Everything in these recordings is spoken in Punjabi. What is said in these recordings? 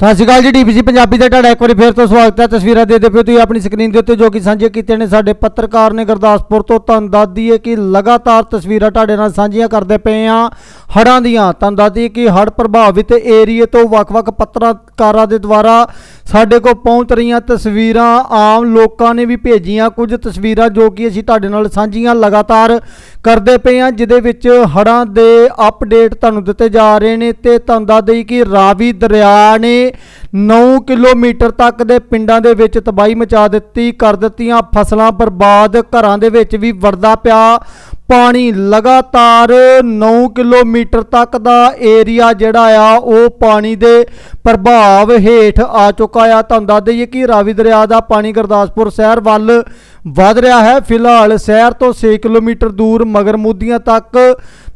ਸਤਿ ਸ਼੍ਰੀ ਅਕਾਲ ਜੀ ਡੀਪੀਸੀ ਪੰਜਾਬੀ ਦਾ ਤੁਹਾਡਾ ਇੱਕ ਵਾਰੀ ਫੇਰ ਤੋਂ ਸਵਾਗਤ ਹੈ। ਤਸਵੀਰਾਂ ਦੇ ਦਿਓ ਤੁਸੀਂ ਆਪਣੀ ਸਕਰੀਨ ਦੇ ਉੱਤੇ ਜੋ ਕਿ ਸਾਂਝੇ ਕੀਤੇ ਨੇ, ਸਾਡੇ ਪੱਤਰਕਾਰ ਨੇ ਗੁਰਦਾਸਪੁਰ ਤੋਂ ਤੁਹਾਨੂੰ ਦੱਸ ਦਈਏ ਕਿ ਲਗਾਤਾਰ ਤਸਵੀਰਾਂ ਤੁਹਾਡੇ ਨਾਲ ਸਾਂਝੀਆਂ ਕਰਦੇ ਪਏ ਆ ਹੜ੍ਹਾਂ ਦੀਆਂ, ਤੁਹਾਨੂੰ ਦੱਸ ਦਈਏ ਕਿ ਹੜ੍ਹ ਪ੍ਰਭਾਵਿਤ ਏਰੀਏ ਤੋਂ ਵੱਖ-ਵੱਖ ਪੱਤਰਕਾਰਾਂ ਦੇ ਦੁਆਰਾ ਸਾਡੇ ਕੋਲ ਪਹੁੰਚ ਰਹੀਆਂ ਤਸਵੀਰਾਂ ਆਮ ਲੋਕਾਂ ਨੇ ਵੀ ਭੇਜੀਆਂ। ਕੁਝ ਤਸਵੀਰਾਂ ਜੋ ਕਿ ਅਸੀਂ ਤੁਹਾਡੇ ਨਾਲ ਸਾਂਝੀਆਂ ਲਗਾਤਾਰ ਕਰਦੇ ਪਏ ਹਾਂ, ਜਿਹਦੇ ਵਿੱਚ ਹੜ੍ਹਾਂ ਦੇ ਅਪਡੇਟ ਤੁਹਾਨੂੰ ਦਿੱਤੇ ਜਾ ਰਹੇ ਨੇ ਤੇ ਤੁਹਾਨੂੰ ਦੱਸ ਦਈਏ ਕਿ ਰਾਵੀ ਦਰਿਆ ਨੇ 9 ਕਿਲੋਮੀਟਰ ਤੱਕ ਦੇ ਪਿੰਡਾਂ ਦੇ ਵਿੱਚ ਤਬਾਹੀ ਮਚਾ ਦਿੱਤੀ, ਕਰ ਦਿੱਤੀਆਂ ਫਸਲਾਂ ਬਰਬਾਦ, ਘਰਾਂ ਦੇ ਵਿੱਚ ਵੀ ਵੜਦਾ ਪਿਆ। ਪਾਣੀ ਲਗਾਤਾਰ 9 ਕਿਲੋਮੀਟਰ ਤੱਕ ਦਾ ਏਰੀਆ ਜਿਹੜਾ ਆ, ਉਹ ਪਾਣੀ ਦੇ ਪ੍ਰਭਾਵ ਹੇਠ ਆ ਚੁੱਕਾ ਆ। ਤੁਹਾਨੂੰ ਦੱਸ ਦਈਏ ਕਿ ਰਾਵੀ ਦਰਿਆ ਦਾ ਪਾਣੀ ਗੁਰਦਾਸਪੁਰ ਸ਼ਹਿਰ ਵੱਲ ਵਧ ਰਿਹਾ ਹੈ। ਫਿਲਹਾਲ ਸ਼ਹਿਰ ਤੋਂ 6 ਕਿਲੋਮੀਟਰ ਦੂਰ ਮਗਰਮੁੱਦੀਆਂ ਤੱਕ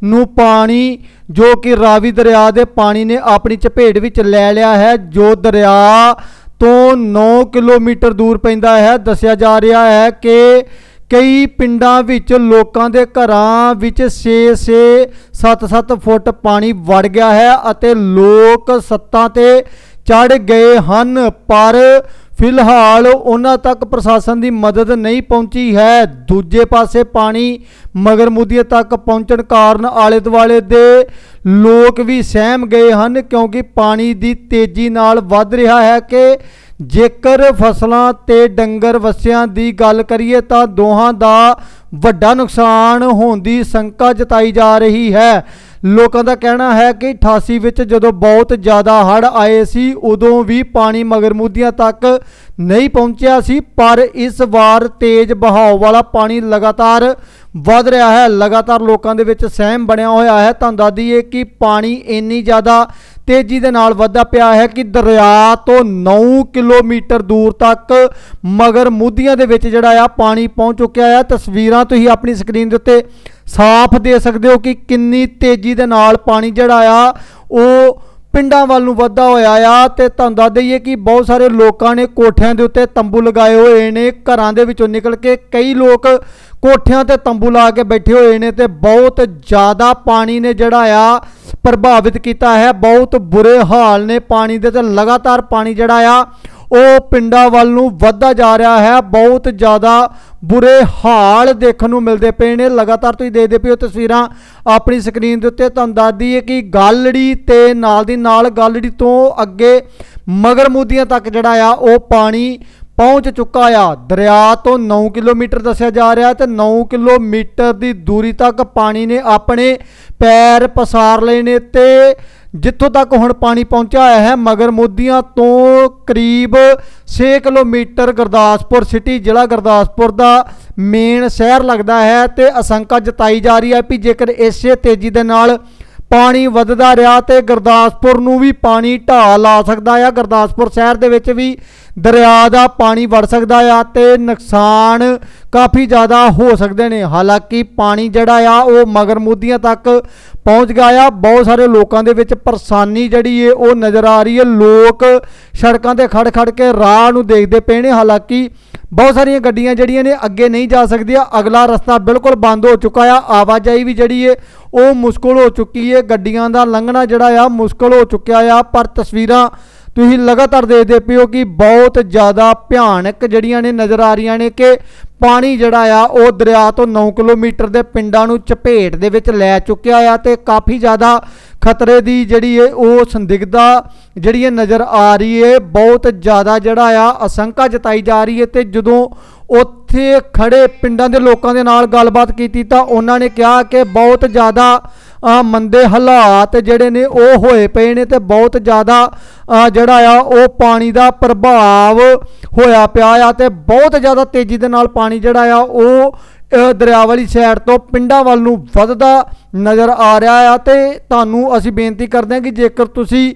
ਨੂੰ ਪਾਣੀ, ਜੋ ਕਿ ਰਾਵੀ ਦਰਿਆ ਦੇ ਪਾਣੀ ਨੇ ਆਪਣੀ ਚਪੇਟ ਵਿੱਚ ਲੈ ਲਿਆ ਹੈ। ਜੋ ਦਰਿਆ ਤੋਂ 9 ਕਿਲੋਮੀਟਰ ਦੂਰ ਪੈਂਦਾ ਹੈ। ਦੱਸਿਆ ਜਾ ਰਿਹਾ ਹੈ ਕਿ ਕਈ ਪਿੰਡਾਂ ਵਿੱਚ ਲੋਕਾਂ ਦੇ ਘਰਾਂ ਵਿੱਚ 6-6 7-7 ਫੁੱਟ ਪਾਣੀ ਵੜ ਗਿਆ ਹੈ ਅਤੇ ਲੋਕ ਸੱਤਾਂ ਤੇ ਚੜ ਗਏ ਹਨ, ਪਰ ਫਿਲਹਾਲ ਉਹਨਾਂ ਤੱਕ ਪ੍ਰਸ਼ਾਸਨ ਦੀ ਮਦਦ ਨਹੀਂ ਪਹੁੰਚੀ ਹੈ। ਦੂਜੇ ਪਾਸੇ ਪਾਣੀ ਮਗਰਮੁਦੀਏ ਤੱਕ ਪਹੁੰਚਣ ਕਾਰਨ ਆਲੇ ਦੁਆਲੇ ਦੇ ਲੋਕ ਵੀ ਸਹਿਮ ਗਏ ਹਨ ਕਿਉਂਕਿ ਪਾਣੀ ਦੀ ਤੇਜ਼ੀ ਨਾਲ ਵੱਧ ਰਿਹਾ ਹੈ ਕਿ ਜੇਕਰ ਫਸਲਾਂ ਤੇ ਡੰਗਰ ਵਸਿਆਂ ਦੀ ਗੱਲ ਕਰੀਏ ਤਾਂ ਦੋਹਾਂ ਦਾ ਵੱਡਾ ਨੁਕਸਾਨ ਹੋਣ ਦੀ ਸ਼ੰਕਾ ਜਤਾਈ ਜਾ ਰਹੀ ਹੈ। ਲੋਕਾਂ ਦਾ ਕਹਿਣਾ ਹੈ ਕਿ 88 ਵਿੱਚ ਜਦੋਂ ਬਹੁਤ ਜ਼ਿਆਦਾ ਹੜ੍ਹ ਆਏ ਸੀ, ਉਦੋਂ ਵੀ ਪਾਣੀ ਮਗਰਮੁੱਦੀਆਂ ਤੱਕ ਨਹੀਂ ਪਹੁੰਚਿਆ ਸੀ, ਪਰ ਇਸ ਵਾਰ ਤੇਜ਼ ਬਹਾਅ ਵਾਲਾ ਪਾਣੀ ਲਗਾਤਾਰ ਵਧ ਰਿਹਾ ਹੈ। ਲਗਾਤਾਰ ਲੋਕਾਂ ਦੇ ਵਿੱਚ ਸਹਿਮ ਬਣਿਆ ਹੋਇਆ ਹੈ। ਤੁਹਾਨੂੰ ਦੱਸ ਦਈਏ ਕਿ ਪਾਣੀ ਇੰਨੀ ਜ਼ਿਆਦਾ ਤੇਜ਼ੀ ਦੇ ਨਾਲ ਵੱਧਦਾ ਪਿਆ ਹੈ ਕਿ ਦਰਿਆ ਤੋਂ 9 ਕਿਲੋਮੀਟਰ ਦੂਰ ਤੱਕ, ਮਗਰ ਮੁੱਦੀਆਂ ਦੇ ਵਿੱਚ ਜਿਹੜਾ ਆ ਪਾਣੀ ਪਹੁੰਚ ਚੁੱਕਿਆ ਆ। ਤਸਵੀਰਾਂ ਤੁਸੀਂ ਆਪਣੀ ਸਕਰੀਨ ਦੇ ਉੱਤੇ ਸਾਫ਼ ਦੇ ਸਕਦੇ ਹੋ ਕਿ ਕਿੰਨੀ ਤੇਜ਼ੀ ਦੇ ਨਾਲ ਪਾਣੀ ਜਿਹੜਾ ਆ, ਉਹ ਪਿੰਡਾਂ ਵੱਲ ਨੂੰ ਵੱਧਦਾ ਹੋਇਆ ਆ ਤੇ ਤੁਹਾਨੂੰ ਦੱਸ ਦਈਏ ਕਿ ਬਹੁਤ ਸਾਰੇ ਲੋਕਾਂ ਨੇ ਕੋਠਿਆਂ ਦੇ ਉੱਤੇ ਤੰਬੂ ਲਗਾਏ ਹੋਏ ਨੇ। ਘਰਾਂ ਦੇ ਵਿੱਚੋਂ ਨਿਕਲ ਕੇ ਕਈ ਲੋਕ ਕੋਠਿਆਂ ਤੇ ਤੰਬੂ ਲਾ ਕੇ ਬੈਠੇ ਹੋਏ ਨੇ ਤੇ ਬਹੁਤ ਜ਼ਿਆਦਾ ਪਾਣੀ ਨੇ ਜਿਹੜਾ ਆ ਪ੍ਰਭਾਵਿਤ ਕੀਤਾ ਹੈ। ਬਹੁਤ ਬੁਰੇ ਹਾਲ ਨੇ ਪਾਣੀ ਦੇ ਤੇ। ਲਗਾਤਾਰ ਪਾਣੀ ਜਿਹੜਾ ਆ, ਉਹ ਪਿੰਡਾਂ ਵੱਲ ਨੂੰ ਵੱਧਦਾ ਜਾ ਰਿਹਾ ਹੈ। ਬਹੁਤ ਜ਼ਿਆਦਾ ਬੁਰੇ ਹਾਲ ਦੇਖਣ ਨੂੰ ਮਿਲਦੇ ਪਏ ਨੇ। ਲਗਾਤਾਰ ਤੁਸੀਂ ਦੇਖਦੇ ਪਏ ਹੋ ਤਸਵੀਰਾਂ ਆਪਣੀ ਸਕਰੀਨ ਦੇ ਉੱਤੇ। ਤੁਹਾਨੂੰ ਦੱਸਦੀ ਹੈ ਕਿ ਗਾਲੜੀ ਤੇ ਨਾਲ ਦੀ ਨਾਲ ਗਾਲੜੀ ਤੋਂ ਅੱਗੇ ਮਗਰਮੂਦੀਆਂ ਤੱਕ ਜਿਹੜਾ ਆ, ਉਹ ਪਾਣੀ ਪਹੁੰਚ ਚੁੱਕਾ ਆ। ਦਰਿਆ ਤੋਂ 9 ਕਿਲੋਮੀਟਰ ਦੱਸਿਆ ਜਾ ਰਿਹਾ ਤੇ 9 ਕਿਲੋਮੀਟਰ ਦੀ ਦੂਰੀ ਤੱਕ ਪਾਣੀ ਨੇ ਆਪਣੇ ਪੈਰ ਪਸਾਰ ਲਏ ਨੇ ਤੇ ਜਿੱਥੋਂ ਤੱਕ ਹੁਣ ਪਾਣੀ ਪਹੁੰਚਿਆ ਹੋਇਆ ਹੈ, ਮਗਰ ਮੋਦੀਆਂ ਤੋਂ ਕਰੀਬ 6 ਕਿਲੋਮੀਟਰ ਗੁਰਦਾਸਪੁਰ ਸਿਟੀ, ਜ਼ਿਲ੍ਹਾ ਗੁਰਦਾਸਪੁਰ ਦਾ ਮੇਨ ਸ਼ਹਿਰ ਲੱਗਦਾ ਹੈ ਤੇ ਅਸੰਕਾ ਜਤਾਈ ਜਾ ਰਹੀ ਹੈ ਕਿ ਜੇਕਰ ਇਸੇ ਤੇਜ਼ੀ ਦੇ ਨਾਲ ਪਾਣੀ ਵੱਧਦਾ ਰਿਹਾ ਤੇ ਗੁਰਦਾਸਪੁਰ ਨੂੰ ਵੀ ਪਾਣੀ ਢਾਹ ਲਾ ਸਕਦਾ ਆ ਗੁਰਦਾਸਪੁਰ ਸ਼ਹਿਰ ਦੇ ਵਿੱਚ ਵੀ ਦਰਿਆ ਦਾ ਪਾਣੀ ਵੜ ਸਕਦਾ ਆ ਤੇ ਨੁਕਸਾਨ ਕਾਫੀ ਜ਼ਿਆਦਾ ਹੋ ਸਕਦੇ ਨੇ। ਹਾਲਾਂਕਿ ਪਾਣੀ ਜਿਹੜਾ ਆ, ਉਹ ਮਗਰਮੁੱਦੀਆਂ ਤੱਕ ਪਹੁੰਚ ਗਿਆ ਆ। ਬਹੁਤ ਸਾਰੇ ਲੋਕਾਂ ਦੇ ਵਿੱਚ ਪਰੇਸ਼ਾਨੀ ਜਿਹੜੀ ਏ, ਉਹ ਨਜ਼ਰ ਆ ਰਹੀ ਏ। ਲੋਕ ਸੜਕਾਂ ਤੇ ਖੜ ਖੜ ਕੇ ਰਾਹ ਨੂੰ ਦੇਖਦੇ ਪਏ ਨੇ। ਹਾਲਾਂਕਿ ਬਹੁਤ ਸਾਰੀਆਂ ਗੱਡੀਆਂ ਜਿਹੜੀਆਂ ਨੇ, ਅੱਗੇ ਨਹੀਂ ਜਾ ਸਕਦੀਆਂ। ਅਗਲਾ ਰਸਤਾ ਬਿਲਕੁਲ ਬੰਦ ਹੋ ਚੁੱਕਾ ਆ। ਆਵਾਜਾਈ ਵੀ ਜਿਹੜੀ ਏ, ਉਹ ਮੁਸ਼ਕਲ ਹੋ ਚੁੱਕੀ ਏ। ਗੱਡੀਆਂ ਦਾ ਲੰਘਣਾ ਜਿਹੜਾ ਆ, ਮੁਸ਼ਕਲ ਹੋ ਚੁੱਕਿਆ ਆ। ਪਰ ਤਸਵੀਰਾਂ ਤੁਸੀਂ ਲਗਾਤਾਰ ਦੇਖਦੇ ਪਿਓ ਕਿ ਬਹੁਤ ਜ਼ਿਆਦਾ ਭਿਆਨਕ ਜਿਹੜੀਆਂ ਨੇ ਨਜ਼ਰ ਆ ਰਹੀਆਂ ਨੇ ਕਿ ਪਾਣੀ ਜਿਹੜਾ ਆ, ਉਹ ਦਰਿਆ ਤੋਂ 9 ਕਿਲੋਮੀਟਰ ਦੇ ਪਿੰਡਾਂ ਨੂੰ ਚਪੇਟ ਦੇ ਵਿੱਚ ਲੈ ਚੁੱਕਿਆ ਆ ਤੇ ਕਾਫੀ ਜ਼ਿਆਦਾ ਖਤਰੇ ਦੀ ਜਿਹੜੀ ਏ, ਉਹ ਸੰਦਿਗਧਾ ਜਿਹੜੀ ਇਹ ਨਜ਼ਰ ਆ ਰਹੀ ਏ। ਬਹੁਤ ਜ਼ਿਆਦਾ ਜਿਹੜਾ ਆ, ਅਸੰਕਾ ਜਤਾਈ ਜਾ ਰਹੀ ਏ ਤੇ ਜਦੋਂ ਉੱਥੇ ਖੜੇ ਪਿੰਡਾਂ ਦੇ ਲੋਕਾਂ ਦੇ ਨਾਲ ਗੱਲਬਾਤ ਕੀਤੀ ਤਾਂ ਉਹਨਾਂ ਨੇ ਕਿਹਾ ਕਿ ਬਹੁਤ ਜ਼ਿਆਦਾ ਮੰਦੇ ਹਾਲਾਤ ਜਿਹੜੇ ਨੇ ਉਹ ਹੋਏ ਪਏ ਨੇ ਤੇ ਬਹੁਤ ਜ਼ਿਆਦਾ ਜਿਹੜਾ ਆ, ਉਹ ਪਾਣੀ ਦਾ ਪ੍ਰਭਾਵ ਹੋਇਆ ਪਿਆ ਆ ਤੇ ਬਹੁਤ ਜ਼ਿਆਦਾ ਤੇਜ਼ੀ ਦੇ ਨਾਲ ਪਾਣੀ ਜਿਹੜਾ ਆ ਉਹ ਦਰਿਆ ਵਾਲੀ ਸਾਈਡ ਤੋਂ ਪਿੰਡਾਂ ਵੱਲ ਨੂੰ ਵੱਧਦਾ ਨਜ਼ਰ ਆ ਰਿਹਾ ਆ ਤੇ ਤੁਹਾਨੂੰ ਅਸੀਂ ਬੇਨਤੀ ਕਰਦੇ ਹਾਂ ਕਿ ਜੇਕਰ ਤੁਸੀਂ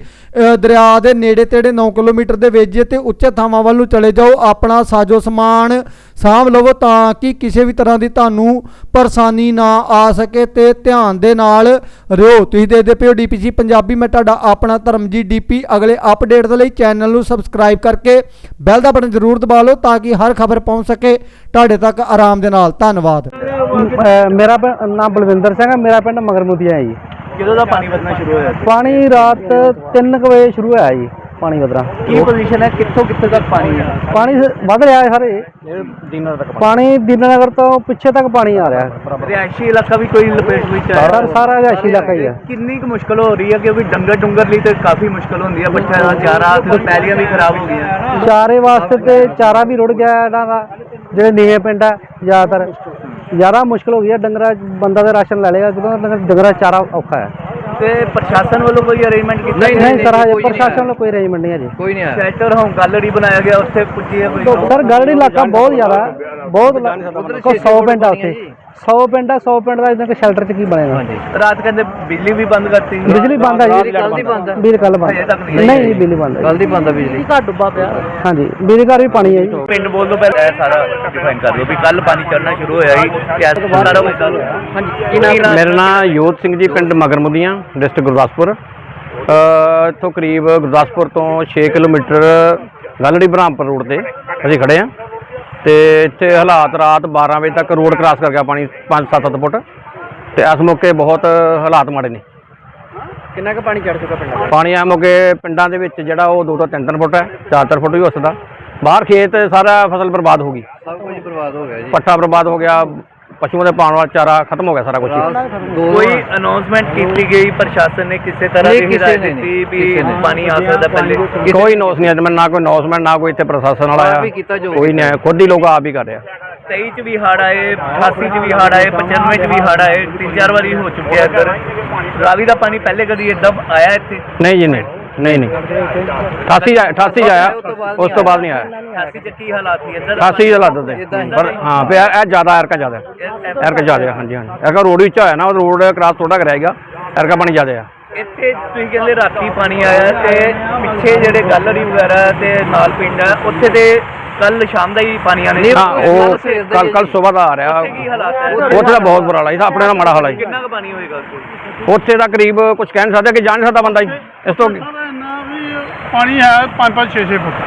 ਦਰਿਆ ਦੇ ਨੇੜੇ ਤੇੜੇ 9 ਕਿਲੋਮੀਟਰ ਦੇ ਵਿੱਚ ਜੇ ਤੇ ਉੱਚੇ ਥਾਵਾਂ ਵੱਲ ਨੂੰ ਚਲੇ ਜਾਓ, ਆਪਣਾ ਸਾਜੋ ਸਮਾਨ ਸਾਂਭ ਲਵੋ ਤਾਂ ਕਿ ਕਿਸੇ ਵੀ ਤਰ੍ਹਾਂ ਦੀ ਤੁਹਾਨੂੰ ਪਰੇਸ਼ਾਨੀ ਨਾ ਆ ਸਕੇ ਤੇ ਧਿਆਨ ਦੇ ਨਾਲ ਰਹੋ। ਤੁਸੀਂ ਦੇਖਦੇ ਪਿਓ ਡੀਪੀਸੀ ਪੰਜਾਬੀ, ਮੈਂ ਤੁਹਾਡਾ ਆਪਣਾ ਧਰਮਜੀਤ ਡੀਪੀ। ਅਗਲੇ ਅਪਡੇਟ ਦੇ ਲਈ ਚੈਨਲ ਨੂੰ ਸਬਸਕ੍ਰਾਈਬ ਕਰਕੇ ਬੈਲ ਦਾ ਬਟਨ ਜ਼ਰੂਰ ਦਬਾ ਲਓ ਤਾਂ ਕਿ ਹਰ ਖਬਰ ਪਹੁੰਚ ਸਕੇ। ਤੁਹਾਡੇ ਤੱਕ ਆਰਾਮ ਦੇ ਨਾਲ। ਧੰਨਵਾਦ। ਅਹ ਮੇਰਾ ਪ- ਨਾਮ ਬਲਵਿੰਦਰ ਸਿੰਘ ਹੈ ਮੇਰਾ ਪਿੰਡ ਮਗਰਮੁਦੀਆ ਹੈ ਜੀ। ਕਿਦੋਂ ਦਾ ਪਾਣੀ ਵਧਣਾ ਸ਼ੁਰੂ ਹੋਇਆ ਸੀ? ਪਾਣੀ ਰਾਤ 3 ਵਜੇ ਸ਼ੁਰੂ ਹੋਇਆ ਜੀ ਪਾਣੀ ਵਧਰਾ ਕੀ ਪੋਜੀਸ਼ਨ ਹੈ? ਕਿੱਥੋਂ ਕਿੱਥੇ ਤੱਕ ਪਾਣੀ ਹੈ? ਪਾਣੀ ਸ- ਵੱਧ ਰਿਹਾ ਹੈ ਸਾਰੇ ਦਿਨਰ ਤੱਕ ਪਾਣੀ। ਦੀਨਾਨਗਰ ਤੋਂ ਪਿੱਛੇ ਤੱਕ ਪਾਣੀ ਆ ਰਿਹਾ। ਹੈ ਰਿਹਾਇਸ਼ੀ ਇਲਾਕਾ ਵੀ ਕੋਈ ਲਪੇਟ ਵਿੱਚ ਆਇਆ? ਸਰ ਸਾਰਾ ਰਿਹਾਇਸ਼ੀ ਇਲਾਕਾ ਹੀ ਹੈ ਕਿੰਨੀ ਕੁ ਮੁਸ਼ਕਲ ਹੋ ਰਹੀ ਹੈ? ਕਿਉਂਕਿ ਡੰਗਰ ਡੁੰਗਰ ਲਈ ਤੇ ਕਾਫੀ ਮੁਸ਼ਕਲ ਹੁੰਦੀ ਹੈ ਬੱਚਿਆਂ ਦਾ ਚਾਰਾ ਤੇ ਪੈਲੀਆਂ ਵੀ ਖਰਾਬ ਹੋ ਗਈਆਂ। ਚਾਰੇ ਵਾਸਤੇ ਤੇ ਚਾਰਾ ਵੀ ਰੁੜ ਗਿਆ ਹੈ ਇਹਨਾਂ ਦਾ ਜਿਹੜੇ ਨੀਵੇਂ ਪਿੰਡ ਹੈ ਜ਼ਿਆਦਾਤਰ। ਜ਼ਿਆਦਾ ਮੁਸ਼ਕਲ ਹੋ ਗਈ ਹੈ ਡੰਗਰਾ ਬੰਦਾ ਦਾ ਰਾਸ਼ਨ ਲੈ ਲੇਗਾ ਕਿਉਂਕਿ ਡੰਗਰ- ਡੰਗਰਾਂ ਚਾਰਾ ਔਖਾ ਹੈ। ਤੇ ਪ੍ਰਸ਼ਾਸਨ ਵੱਲੋਂ ਕੋਈ ਅਰੇਂਜਮੈਂਟ ਕੀਤਾ ਨਹੀਂ ਸਰ ਹਜੇ ਪ੍ਰਸ਼ਾਸਨ ਵੱਲੋਂ ਕੋਈ ਅਰੇਂਜਮੈਂਟ ਨਹੀਂ ਹੈ ਜੀ। ਕੋਈ ਨਹੀਂ ਆਇਆ। ਸ਼ੈਲਟਰ ਹੋਮ ਗੈਲਰੀ ਬਣਾਇਆ ਗਿਆ ਉੱਥੇ ਪੁੱਜੀ ਹੈ ਕੋਈ? ਸਰ ਗੜੜੀ ਇਲਾਕਾ ਬਹੁਤ ਜ਼ਿਆਦਾ ਹੈ, ਬਹੁਤ ਕੋਈ 100 ਪਿੰਡ ਆ ਉੱਥੇ। 100 ਪਿੰਡ ਆ 100 ਪਿੰਡ ਦਾ ਇਦਾਂ ਕਿ ਸ਼ੈਲਟਰ ਚ ਕੀ ਬਣੇਗਾ? ਰਾਤ ਕਹਿੰਦੇ ਬਿਜਲੀ ਵੀ ਬੰਦ ਕਰਤੀ। ਬਿਜਲੀ ਬੰਦ ਹੈ ਜੀ। ਕੱਲ੍ਹ ਦੀ ਬੰਦ ਹੈ? ਬਿਜਲੀ ਕੱਲ ਬੰਦ ਹਜੇ ਤੱਕ ਨਹੀਂ ਨਹੀਂ ਬਿਜਲੀ ਬੰਦ ਹੈ ਦੀ ਬੰਦ ਬਿਜਲੀ। ਘੱਟ ਡੁੱਬਾ ਪਿਆ। ਹਾਂਜੀ ਬਿਜਲੀ ਘਰ ਵੀ ਪਾਣੀ ਹੈ ਜੀ। ਪਿੰਡ ਬੋਲ ਤੋਂ ਪਹਿਲਾਂ ਇਹ ਸਾਰਾ ਡਿਫਾਈਨ ਕਰ ਲਓ ਵੀ ਕੱਲ ਪਾਣੀ ਚੜਨਾ ਸ਼ੁਰੂ ਹੋਇਆ ਸੀ ਤੇ ਅੱਜ ਸਾਰਾ ਕੁਝ ਰਿਹਾ। ਹਾਂਜੀ ਕੀ ਨਾਮ ਮੇਰਾ ਨਾਮ ਯੋਧ ਸਿੰਘ ਜੀ ਪਿੰਡ ਮਗਰਮੁਦੀਆਂ ਡਿਸਟ੍ਰਿਕਟ ਗੁਰਦਾਸਪੁਰ। ਅ, ਇੱਥੋਂ ਕਰੀਬ ਗੁਰਦਾਸਪੁਰ ਤੋਂ 6 ਕਿਲੋਮੀਟਰ ਗਲੜੀ ਬ੍ਰਹਮਪੁਰ ਰੋਡ ਤੇ ਅਸੀਂ ਖੜੇ ਆ ਤੇ ਇੱਥੇ ਹਾਲਾਤ ਰਾਤ 12 ਵਜੇ ਤੱਕ ਰੋਡ ਕ੍ਰਾਸ ਕਰ ਗਿਆ ਪਾਣੀ 5-7 ਫੁੱਟ। ਤੇ ਇਸ ਮੌਕੇ ਬਹੁਤ ਹਾਲਾਤ ਮਾੜੇ ਨੇ। ਕਿੰਨਾ ਕੁ ਪਾਣੀ ਚੜ ਚੁੱਕਾ ਪਿੰਡਾਂ ਪਾਣੀ ਆ ਮੌਕੇ ਪਿੰਡਾਂ ਦੇ ਵਿੱਚ ਜਿਹੜਾ ਉਹ 2 ਤੋਂ 3-3 ਫੁੱਟ ਹੈ 4-4 ਫੁੱਟ ਵੀ ਹੋ ਸਕਦਾ। ਬਾਹਰ ਖੇਤ ਸਾਰਾ ਫਸਲ ਬਰਬਾਦ ਹੋ ਗਈ। ਸਭ ਕੁਝ ਬਰਬਾਦ ਹੋ ਗਿਆ ਜੀ। ਪੱਠਾ ਬਰਬਾਦ ਹੋ ਗਿਆ ਪਸ਼ੂਆਂ ਦੇ ਪਾਉਣ ਵਾਲਾ ਚਾਰਾ ਖਤਮ ਹੋ ਗਿਆ ਸਾਰਾ ਕੁਝ ਕੋਈ ਅਨਾਉਂਸਮੈਂਟ ਕੀਤੀ ਗਈ? ਪ੍ਰਸ਼ਾਸਨ ਨੇ ਕਿਸੇ ਤਰ੍ਹਾਂ ਦੀ ਹਿਦਾਇਤ ਦਿੱਤੀ ਵੀ ਪਾਣੀ ਆ ਸਕਦਾ ਪਹਿਲੇ? ਕੋਈ ਨੋਸ ਨਹੀਂ ਅੱਜ ਮੈਂ ਨਾ ਕੋਈ ਨੌਸਮੈਂਟ ਨਾ ਕੋਈ ਇੱਥੇ ਪ੍ਰਸ਼ਾਸਨ ਵਾਲਾ ਆ ਕੋਈ ਨਹੀਂ ਆਇਆ, ਖੁਦ ਹੀ ਲੋਕ ਆਪ ਹੀ ਕਰ ਰਿਹਾ 23 ਚ ਵੀ ਹੜ ਆਏ 88 ਚ ਵੀ ਹੜ ਆਏ 95 ਚ ਵੀ ਹੜ ਆਏ ਤਿੰਨ ਚਾਰ ਵਾਰੀ ਹੋ ਚੁੱਕਿਆ ਇੱਧਰ। ਰਾਵੀ ਦਾ ਪਾਣੀ ਪਹਿਲੇ ਕਦੀ ਏਦਾਂ ਆਇਆ ਇੱਥੇ? ਨਹੀਂ ਜੀ ਨਹੀਂ। ਨਹੀਂ ਨਹੀਂ। 88 ਜਾ- 88 ਚ ਆਇਆ ਉਸ ਤੋਂ ਬਾਅਦ ਨਹੀਂ ਆਇਆ। 88 ਚ ਕੀ ਹਾਲਾਤ ਸੀ? ਇੱਧਰ 88 ਦੇ ਲੱਦ ਦੇ ਪਰ ਹਾਂ ਪਿਆ ਇਹ ਜ਼ਿਆਦਾ ਐਰਕਾ ਜ਼ਿਆਦਾ ਐਰਕਾ ਜ਼ਿਆਦਾ ਹਾਂਜੀ ਹਾਂਜੀ। ਐਰਕਾ ਰੋਡ ਵਿੱਚ ਹੋਇਆ ਨਾ ਉਹ ਰੋਡ ਕ੍ਰਾਸ ਥੋੜਾ ਕਰਾਏਗਾ ਐਰਕਾ ਪਾਣੀ ਜ਼ਿਆਦਾ ਆ। ਇੱਥੇ ਤੁਸੀਂ ਕਹਿੰਦੇ ਰਾਤੀ ਪਾਣੀ ਆਇਆ ਤੇ ਪਿੱਛੇ ਜਿਹੜੇ ਗੈਲਰੀ ਵਗੈਰਾ ਤੇ ਨਾਲ ਪਿੰਡ ਆ ਉੱਥੇ ਤੇ ਕੱਲ ਸ਼ਾਮ ਦਾ ਹੀ ਪਾਣੀ ਆਣੇ ਹਾਂ ਉਹ ਕੱਲ ਕੱਲ ਸਵੇਰ ਦਾ ਆ ਰਿਹਾ। ਕੀ ਹਾਲਾਤ ਹੈ? ਉੱਥੇ ਦਾ ਬਹੁਤ ਬੁਰਾ ਹਾਲ ਹੈ ਇਹਦਾ ਆਪਣੇ ਦਾ ਮਾੜਾ ਹਾਲ ਹੈ ਜੀ। ਕਿੰਨਾ ਕੁ ਪਾਣੀ ਹੋਏਗਾ ਉੱਥੇ? ਉੱਥੇ ਦਾ ਕਰੀਬ ਕੁਝ ਕਹਿ ਨਹੀਂ ਸਕਦੇ ਕਿ ਜਾਣ ਸਕਦਾ ਬੰਦਾ ਜੀ। ਇਸ ਤੋਂ ਅੱਗੇ। ਪਾਣੀ ਹੈ 5 5 6 6 ਫੁੱਟ।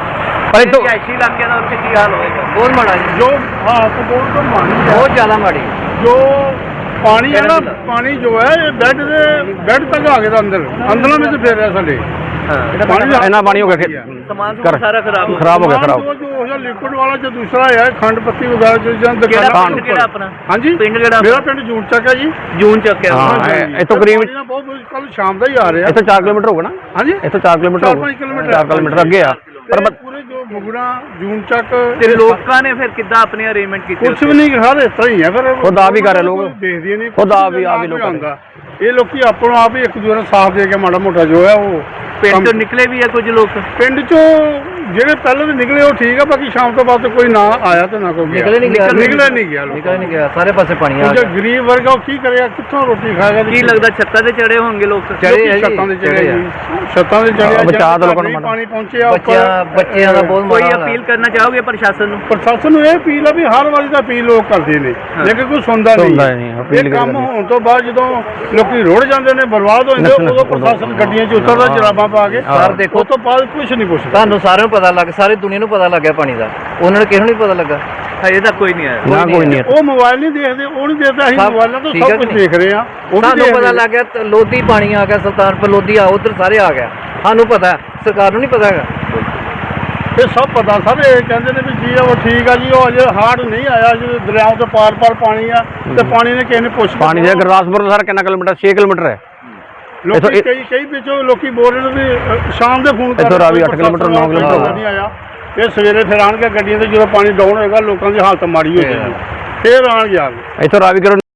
ਪਰ ਇਹ ਤੋਂ ਰਿਹਾਇਸ਼ੀ ਇਲਾਕੇ ਦਾ ਉੱਥੇ ਕੀ ਹਾਲ ਹੋਏਗਾ? ਬਹੁਤ ਮਾੜਾ ਜੀ। ਜੋ ਹਾਲਤ ਬਹੁਤ ਤੋਂ ਪਾਣੀ ਹੈ। ਬਹੁਤ ਜ਼ਿਆਦਾ ਮਾੜੀ ਜੋ ਪਾਣੀ ਹੈ ਨਾ ਪਾਣੀ ਜੋ ਹੈ ਇਹ ਬੈੱਡ ਦੇ ਬੈੱਡ ਤੱਕ ਆ ਗਿਆ ਦਾ ਅੰਦਰ। ਅੰਦਰਾਂ ਵਿੱਚ ਫੇਰ ਰਿਹਾ ਸਾਡੇ ਪਾਣੀ ਇੰਨਾ ਪਾਣੀ ਹੋ ਗਿਆ ਸਮਾਨ ਸਮੂਨ ਸਾਰਾ ਖਰਾਬ ਹੋ ਗਿਆ। ਖਰਾਬ ਹੋ ਗਿਆ ਖਰਾਬ। ਜੋ ਵਾਲਾ ਜੋ ਦੂਸਰਾ ਹੈ ਖੰਡ ਪੱਤੀ ਵਗੈਰਾ ਜੋ ਜਾਂ ਕਿਹੜਾ ਦੁਕਾਨਾਂ ਪਿੰਡ ਕਿਹੜਾ ਆਪਣਾ? ਹਾਂਜੀ? ਪਿੰਡ ਕਿਹੜਾ ਮੇਰਾ ਪਿੰਡ ਜੂਨ ਚੱਕ ਹੈ ਜੀ। ਜੂਨ ਚੱਕਿਆ ਹਾਂ। ਹਾਂਜੀ। ਇੱਥੋਂ ਕਰੀਬ- ਬਹੁਤ ਕੱਲ ਸ਼ਾਮ ਦਾ ਹੀ ਆ ਰਿਹਾ। ਇੱਥੋਂ 4 ਕਿਲੋਮੀਟਰ ਹੋਗਾ ਨਾ? ਹਾਂਜੀ? ਇੱਥੋਂ 4 ਕਿਲੋਮੀਟਰ ਹੋਊਗਾ। ਪੰਜ ਕਿਲੋਮੀਟਰ ਚਾਰ ਕਿਲੋਮੀਟਰ ਅੱਗੇ ਆ। ਪਰ ਪਰ ਜੋ ਮੁਗੜਾ ਜੂਨ ਚੱਕ ਤੇ ਲੋਕਾਂ ਨੇ ਫਿਰ ਕਿੱਦਾਂ ਆਪਣੇ ਅਰੇਂਜਮੈਂਟ ਕੀਤੇ ਕੁਛ ਵੀ ਨਹੀਂ ਹਰ ਇਸ ਤਰ੍ਹਾਂ ਹੀ ਹੈ ਫਿਰ ਖੁਦ ਹੀ ਕਰ ਰਹੇ ਲੋਕ। ਦੇਖਦੇ ਨਹੀਂ ਖੁਦ ਹੀ- ਆਪ ਹੀ ਲੋਕ ਇਹ ਲੋਕੀ ਆਪਣੋਂ ਆਪ ਹੀ ਇੱਕ ਦੂਜੇ ਨੂੰ ਸਾਥ ਦੇ ਕੇ ਮਾੜਾ ਮੋਟਾ ਜੋ ਹੈ ਉਹ ਪਿੰਡ ਤੋਂ ਨਿਕਲੇ ਵੀ ਆ ਕੁਝ ਲੋਕ? ਪਿੰਡ ਚੋਂ ਜਿਹੜੇ ਪਹਿਲਾਂ ਦੇ ਨਿਕਲੇ ਉਹ ਠੀਕ ਆ ਬਾਕੀ ਸ਼ਾਮ ਤੋਂ ਬਾਅਦ ਕੋਈ ਨਾ ਆਇਆ ਤੇ ਨਾ ਕੋਈ ਗਿਆ। ਨਿਕਲੇ ਨਹੀਂ ਗਿਆ। ਨਿਕਲੇ ਨਹੀਂ ਗਿਆ ਲੋਕ ਨਿਕਲ ਨਹੀਂ ਗਿਆ ਸਾਰੇ ਪਾਸੇ ਪਾਣੀ ਆ ਜੋ ਗਰੀਬ ਵਰਗ ਆ ਉਹ ਕੀ ਕਰੇਗਾ ਕਿੱਥੋਂ ਰੋਟੀ ਖਾਏਗਾ ਤੇ ਕੀ ਲੱਗਦਾ ਛੱਤਾਂ ਤੇ ਚੜੇ ਹੋਣਗੇ ਲੋਕ? ਆ ਜੀ, ਛੱਤਾਂ ਦੇ ਚੜੇ ਆ। ਜੀ। ਛੱਤਾਂ ਦੇ ਚੜੇ ਹਾਂ, ਬਚਾਅ ਤਾਂ ਲੋਕਾਂ ਨੂੰ ਨਹੀਂ ਮਾੜਾ। ਪਾਣੀ ਪਹੁੰਚਿਆ ਬੱਚਿਆਂ ਉੱਪਰ ਬੱਚਿਆਂ ਦਾ ਬਹੁਤ ਕੋਈ ਮਾੜਾ ਹਾਲ ਅਪੀਲ ਕਰਨਾ ਚਾਹੋਗੇ ਪ੍ਰਸ਼ਾਸਨ ਨੂੰ? ਪ੍ਰਸ਼ਾਸਨ ਨੂੰ ਇਹ ਅਪੀਲ ਆ ਵੀ ਹਰ ਵਾਰੀ ਦਾ ਅਪੀਲ ਲੋਕ ਕਰਦੇ ਨੇ ਲੇਕਿਨ ਕੋਈ ਸੁਣਦਾ ਸੁਣਦਾ ਨਹੀਂ ਨਹੀਂ, ਅਪੀਲ ਇਹ ਕੰਮ ਕਰਦੇ ਹੋਣ ਤੋਂ ਬਾਅਦ ਜਦੋਂ ਲੋਕੀ ਰੋੜ ਜਾਂਦੇ ਨੇ ਬਰਬਾਦ ਹੋ ਜਾਂਦੇ ਉਦੋਂ ਪ੍ਰਸ਼ਾਸਨ ਗੱਡੀਆਂ 'ਚ ਉਤਰਦਾ ਜਰਾਬਾਂ ਪਾ ਕੇ ਸਰ ਦੇਖੋ- ਉਸ ਤੋਂ ਬਾਅਦ ਕੁਝ ਨਹੀਂ ਪੁੱਛਦਾ। ਤੁਹਾਨੂੰ ਸਾਰਿਆਂ ਨੂੰ ਪਤਾ ਲੱਗ ਸਾਰੀ ਦੁਨੀਆ ਨੂੰ ਪਤਾ ਲੱਗਿਆ ਪਾਣੀ ਦਾ। ਉਹਨਾਂ ਨੂੰ ਕਿਸੇ ਨੂੰ ਨਹੀਂ ਪਤਾ ਲੱਗਾ? ਹਜੇ ਤੱਕ ਕੋਈ ਨਹੀਂ ਆਇਆ। ਨਾ ਕੋਈ ਨਹੀਂ। ਉਹ ਮੋਬਾਈਲ ਨਹੀਂ ਦੇਖਦੇ ਉਹ ਨਹੀਂ ਦੇਖਦਾ ਅਸੀਂ ਮੋਬਾਈਲਾਂ ਤੋਂ ਸਭ ਕੁਝ ਦੇਖ ਰਹੇ ਆ ਸਾਨੂੰ ਪਤਾ। ਲੱਗ ਗਿਆ ਲੋਧੀ ਪਾਣੀ ਆ ਗਿਆ ਸੁਲਤਾਨਪੁਰ ਲੋਧੀ ਆ ਉਧਰ ਸਾਰੇ ਆ ਗਿਆ। ਸਾਨੂੰ ਪਤਾ ਸਰਕਾਰ ਨੂੰ ਨਹੀਂ ਪਤਾ ਹੈਗਾ। ਇਹ ਸਭ ਪਤਾ ਸਭ ਇਹ ਕਹਿੰਦੇ ਨੇ ਵੀ ਜੀ ਉਹ ਠੀਕ ਆ ਜੀ ਉਹ ਅਜੇ ਹਾਰਡ ਨਹੀਂ ਆਇਆ ਜਦੋਂ ਦਰਿਆਵਾਂ ਤੋਂ ਪਾਰ ਪਾਰ ਪਾਣੀ ਆ ਤੇ ਪਾਣੀ ਨੇ ਕਿਸੇ ਨੇ ਪੁੱਛ ਪਾਣੀ ਦੇ ਗੁਰਦਾਸਪੁਰ ਤੋਂ ਸਾਰਾ ਕਿੰਨਾ ਕਿਲੋਮੀਟਰ? 6 ਕਿਲੋਮੀਟਰ ਹੈ। ਲੋਕੀ ਇੱਥੋਂ ਕਈ ਕਈ ਵਿੱਚੋਂ ਲੋਕੀ ਬੋਲ ਰਹੇ ਨੇ ਵੀ ਅ, ਸ਼ਾਮ ਦੇ ਫੋਨ ਕਰ ਇੱਥੋਂ ਰਾਵੀ ਅੱਠ ਕਿਲੋਮੀਟਰ, ਨੌ ਕਿਲੋਮੀਟਰ ਨਹੀਂ ਆਇਆ। ਇਹ ਸਵੇਰੇ ਫਿਰ ਆਣਗੇ ਗੱਡੀਆਂ ਤੇ ਜਦੋਂ ਪਾਣੀ ਡਾਊਨ ਹੋਏਗਾ ਲੋਕਾਂ ਦੀ ਹਾਲਤ ਮਾੜੀ ਹੋ ਜਾਏਗੀ। ਫਿਰ ਆਣਗੇ ਆ ਕੇ। ਇੱਥੋਂ ਰਾਵੀ ਕਰੋ